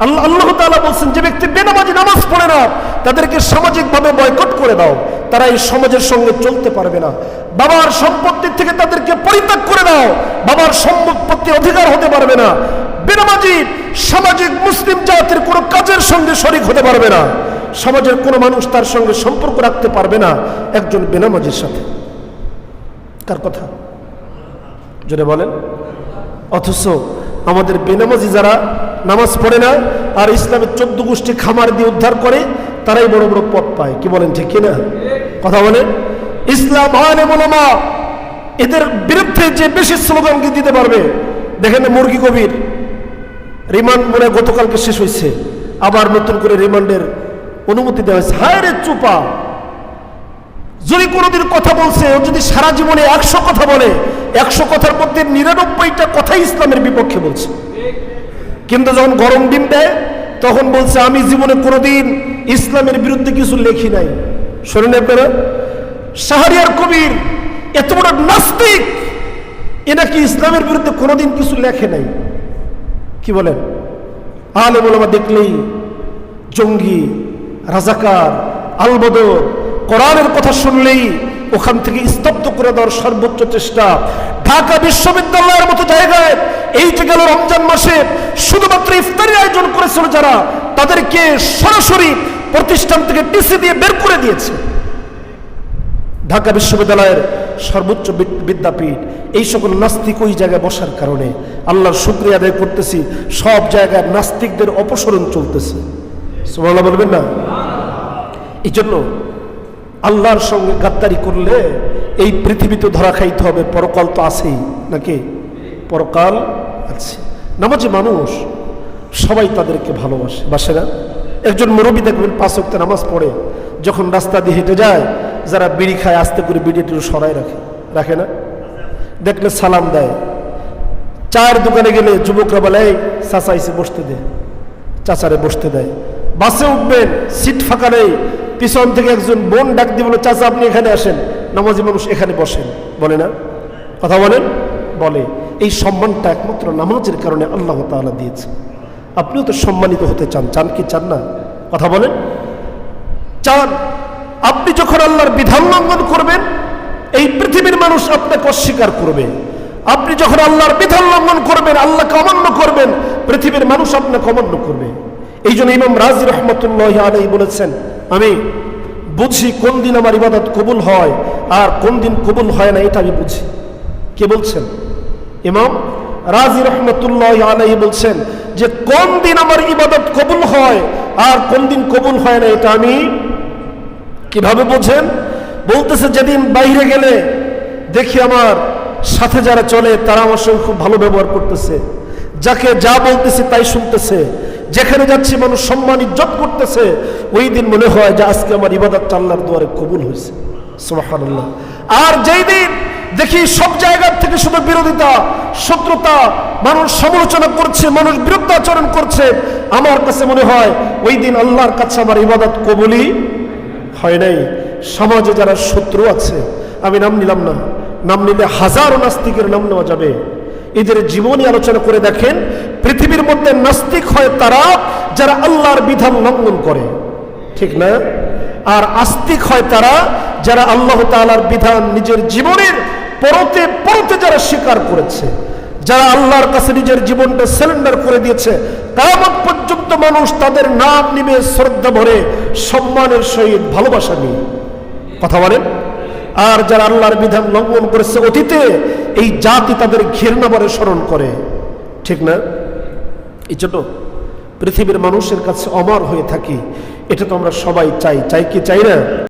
আল্লাহ আল্লাহ তাআলা বলছেন, যে ব্যক্তি বেনামাজি নামাজ পড়ে না, তাদেরকে সামাজিকভাবে বয়কট করে দাও। তারা এই সমাজের সঙ্গে চলতে পারবে না। বাবার সম্পত্তির থেকে তাদেরকে পরিত্যাগ করে দাও। বাবার সম্পত্তি অধিকার হতে পারবে না। বেনামাজি সামাজিক মুসলিম জাতির কোনো কাজের সঙ্গে শরিক হতে পারবে না। সমাজের কোনো মানুষ তার সঙ্গে সম্পর্ক রাখতে পারবে না একজন বেনামাজির সাথে। কার কথা? জোরে বলেন। অথচ আমাদের বেনামাজি যারা নামাজ পড়ে না, আর ইসলামের চোদ্দ গোষ্ঠী খামার দিয়ে উদ্ধার করে, তারাই বড় বড় পথ পায়। কি বলেন, ঠিক কিনা? কথা বলেন। ইসলাম আলে মোলামা এদের বিরুদ্ধে যে বেশি স্লোগানকে দিতে পারবে, দেখেন মুরগি কবির রিমান্ড মনে গতকালকে শেষ হয়েছে। আবার নতুন করে রিমান্ডের অনুমতি দেওয়া হয়েছে। হায় চুপা! যদি কোনোদিন কথা বলছে, ও যদি সারা জীবনে একশো কথা বলে, একশো কথার মধ্যে নিরানব্বইটা কথাই ইসলামের বিপক্ষে বলছে। কিন্তু যখন গরম দিন দেয়, তখন বলছে, আমি জীবনে কোনোদিন ইসলামের বিরুদ্ধে কিছু লেখি নাই। শোনেন আপনারা, শাহরিয়ার কবির এত বড় নাস্তিক, এ নাকি ইসলামের বিরুদ্ধে কোনোদিন কিছু লেখে নাই। কি বলেন? আলে মোলামা দেখলেই জঙ্গি, রাজাকার, আলবদর, কোরআনের কথা শুনলেই ওখান থেকে স্তব্ধ করে দেওয়ার সর্বোচ্চ চেষ্টা। ঢাকা বিশ্ববিদ্যালয়ের মতো জায়গায় এই যে গেল রমজান মাসে শুধুমাত্র ইফতারি আয়োজন করেছিল যারা, তাদেরকে সরাসরি প্রতিষ্ঠান থেকে টিসি দিয়ে বের করে দিয়েছে। ঢাকা বিশ্ববিদ্যালয়ের সর্বোচ্চ বিদ্যাপীঠ, এই সকল নাস্তিক ওই জায়গায় বসার কারণে আল্লাহর শুক্রিয়া আদায় করতেছি, সব জায়গায় নাস্তিকদের অপসরণ চলতেছে। সুবহানাল্লাহ বলবেন না? এই জন্য আল্লাহর সঙ্গে গাদ্দারি করলে এই পৃথিবী তো ধরা খাইতে হবে, পরকাল তো আছেই নাকি? পরকাল আছে। নামাজি মানুষ সবাই তাদেরকে ভালোবাসে। বাসে না একজন মুরব্বী দেখবেন পাঁচ ওয়াক্ত নামাজ পড়ে, যখন রাস্তা দিয়ে হেঁটে যায়, যারা বিড়ি খায়, আস্তে করে বিড়ি একটু সরাই রাখে। রাখে না? দেখলে সালাম দেয়। চায়ের দোকানে গেলে যুবকরা বলে চাচা এসে বসতে দে। চাচারে বসতে দেয়। বাসে উঠবেন, সিট ফাঁকা নেই পিছন থেকে একজন বোন ডাক দিয়ে বলে, চাচা, আপনি এখানে আসেন। নামাজি মানুষ এখানে বসেন। বলে না? কথা বলেন? বলে। এই সম্মানটা একমাত্র নামাজের কারণে আল্লাহ তাআলা দিয়েছে। আপনিও তো সম্মানিত হতে চান। চান কি চান না? কথা বলেন? চান। আপনি যখন আল্লাহর বিধান লঙ্ঘন করবেন, এই পৃথিবীর মানুষ আপনাকে অস্বীকার করবে। আপনি যখন আল্লাহর বিধান লঙ্ঘন করবেন, আল্লাহকে অমান্য করবেন, পৃথিবীর মানুষ আপনাকে অমান্য করবে। এই জন্য ইমাম রাজি রহমতুল্লাহ আলাই বলেছেন, আমি বুঝি কোন দিন আমার ইবাদত কবুল হয় আর কোন দিন কবুল হয় না, এটা আমি বুঝি। কে বলছেন? ইমাম রাজি রহমতুল্লাহ আলাই বলছেন যে কোন দিন আমার ইবাদত কবুল হয় আর কোন দিন কবুল হয় না, এটা আমি কীভাবে বোঝেন? বলতেছে, যেদিন বাইরে গেলে দেখি আমার সাথে যারা চলে তারা আমার সঙ্গে খুব ভালো ব্যবহার করতেছে। যাকে যা বলতেছে তাই শুনতেছে। যেখানে যাচ্ছি মানুষ সম্মান ইজ্জত করতেছে, ওই দিন মনে হয় যে আজকে আমার ইবাদত আল্লাহর দুয়ারে কবুল হয়েছে। সুবহানাল্লাহ। আর যেই দিন দেখি সব জায়গার থেকে শুধু বিরোধিতা, শত্রুতা, মানুষ সমালোচনা করছে, মানুষ বিরুদ্ধ আচরণ করছে, আমার কাছে মনে হয় ওই দিন আল্লাহর কাছে আমার ইবাদত কবুলই হয় নাই। সমাজে যারা শত্রু আছে, আমি নাম নিলাম না, নাম নিলে হাজারো নাস্তিকের নাম নেওয়া যাবে। এদের জীবনী আলোচনা করে দেখেন পৃথিবীর মধ্যে নাস্তিক হয় তারা যারা আল্লাহর বিধান লঙ্ঘন করে। ঠিক না? আর আস্তিক হয় তারা যারা আল্লাহ তাআলার বিধান নিজের জীবনের পরতে পরতে যারা স্বীকার করেছে। যারা আল্লাহর কাছে নিজের জীবনটা সিলিন্ডার করে দিয়েছে কামত পর্যন্ত মানুষ তাদের নাম নিবে শ্রদ্ধা ভরে, সম্মানের সহিত ভালোবাসা নিয়ে। কথা বলেন? আর যারা আল্লাহর বিধান লঙ্ঘন করেছে অতীতে, এই জাতি তাদের ঘৃণা ভরে স্মরণ করে। ঠিক না? এই জন্য পৃথিবীর মানুষের কাছে অমর হয়ে থাকি, এটা তো আমরা সবাই চাই। চাই কি? চাই না?